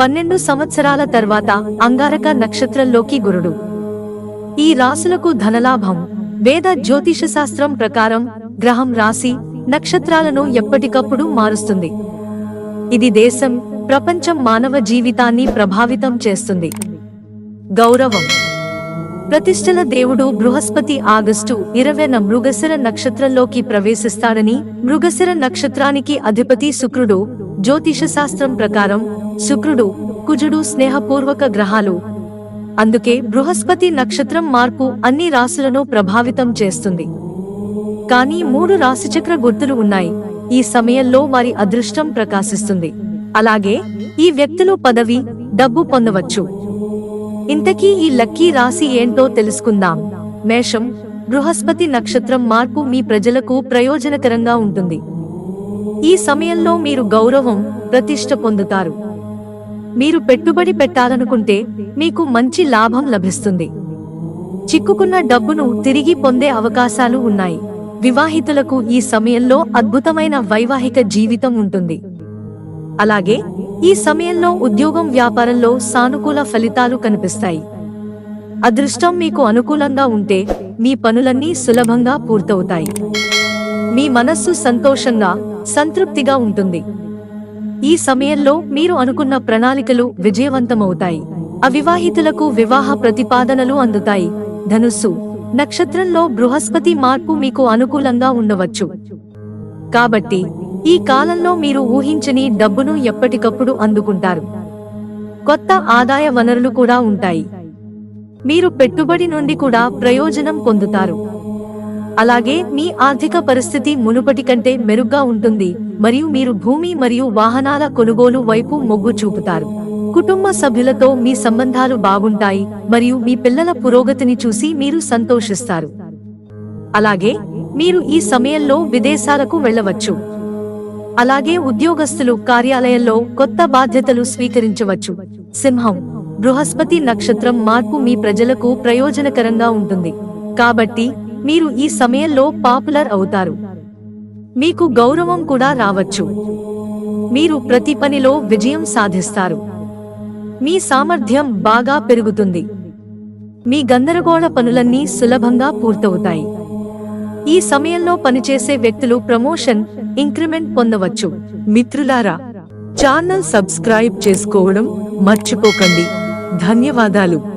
పన్నెండు సంవత్సరాల తర్వాత అంగారక నక్షత్రంలోకి గురుడు. ఈ రాసులకు ధనలాభం. వేద జ్యోతిష శాస్త్రం ప్రకారం గ్రహం రాశి నక్షత్రాలను ఎప్పటికప్పుడు మారుస్తుంది. ఇది దేశం ప్రపంచం మానవ జీవితాన్ని ప్రభావితం చేస్తుంది. గౌరవం. ప్రతిష్టల దేవుడు బృహస్పతి ఆగస్టు ఇరవైన మృగశిర నక్షత్రంలోకి ప్రవేశిస్తాడని మృగశిర నక్షత్రానికి అధిపతి శుక్రుడు జ్యోతిష శాస్త్రం ప్రకారం శుక్రుడు కుజుడు స్నేహపూర్వక గ్రహాలు. అందుకే బృహస్పతి నక్షత్రం మార్పు అన్ని రాశులను ప్రభావితం చేస్తుంది. కానీ మూడు రాశిచక్ర గుర్తులు ఉన్నాయి. ఈ సమయంలో వారి అదృష్టం ప్రకాశిస్తుంది. అలాగే ఈ వ్యక్తులు పదవి డబ్బు పొందవచ్చు. ఇంతకీ ఈ లక్కీ రాశి ఏంటో తెలుసుకుందాం. మేషం బృహస్పతి నక్షత్రం మార్పు మీ ప్రజలకు ప్రయోజనకరంగా ఉంటుంది. ఈ సమయంలో మీరు గౌరవం ప్రతిష్ట పొందుతారు. మీరు పెట్టుబడి పెట్టాలనుకుంటే మీకు మంచి లాభం లభిస్తుంది. చిక్కుకున్న డబ్బును తిరిగి పొందే అవకాశాలు ఉన్నాయి. వివాహితులకు ఈ సమయంలో అద్భుతమైన వైవాహిక జీవితం ఉంటుంది. అలాగే ఈ సమయంలో ఉద్యోగం వ్యాపారంలో సానుకూల ఫలితాలు కనిపిస్తాయి. అదృష్టం మీకు అనుకూలంగా ఉంటే మీ పనులన్నీ సులభంగా పూర్తవుతాయి. మీ మనస్సు సంతోషంగా సంతృప్తిగా ఉంటుంది. ఈ సమయంలో మీరు అనుకున్న ప్రణాళికలు విజయవంతమవుతాయి. అవివాహితులకు వివాహ ప్రతిపాదనలు అందుతాయి. ధనుస్సు నక్షత్రంలో బృహస్పతి మార్పు మీకు అనుకూలంగా ఉండవచ్చు. కాబట్టి ఈ కాలంలో మీరు ఊహించని డబ్బును ఎప్పటికప్పుడు అందుకుంటారు. కొత్త ఆదాయ వనరులు కూడా ఉంటాయి. మీరు పెట్టుబడి నుండి కూడా ప్రయోజనం పొందుతారు. అలాగే మీ ఆర్థిక పరిస్థితి మునుపటి కంటే మెరుగ్గా ఉంటుంది మరియు మీరు భూమి మరియు వాహనాల కొనుగోలు వైపు మొగ్గు చూపుతారు. కుటుంబ సభ్యులతో మీ సంబంధాలు బాగుంటాయి మరియు మీ పిల్లల పురోగతిని చూసి మీరు సంతోషిస్తారు. అలాగే మీరు ఈ సమయంలో విదేశాలకు వెళ్ళవచ్చు. అలాగే ఉద్యోగస్తులు కార్యాలయంలో కొత్త బాధ్యతలు స్వీకరించవచ్చు. సింహం బృహస్పతి నక్షత్రం మార్పు మీ ప్రజలకు ప్రయోజనకరంగా ఉంటుంది. కాబట్టి మీరు ఈ సమయంలో పాపులర్ అవుతారు. మీకు గౌరవం కూడా రావచ్చు. మీరు ప్రతి పనిలో విజయం సాధిస్తారు. మీ సామర్థ్యం బాగా పెరుగుతుంది. మీ గందరగోళ పనులన్నీ సులభంగా పూర్తవుతాయి. ఈ సమయంలో పనిచేసే వ్యక్తులు ప్రమోషన్ ఇంక్రిమెంట్ పొందవచ్చు. మిత్రులారా ఛానల్ సబ్స్క్రైబ్ చేసుకోవడం మర్చిపోకండి. ధన్యవాదాలు.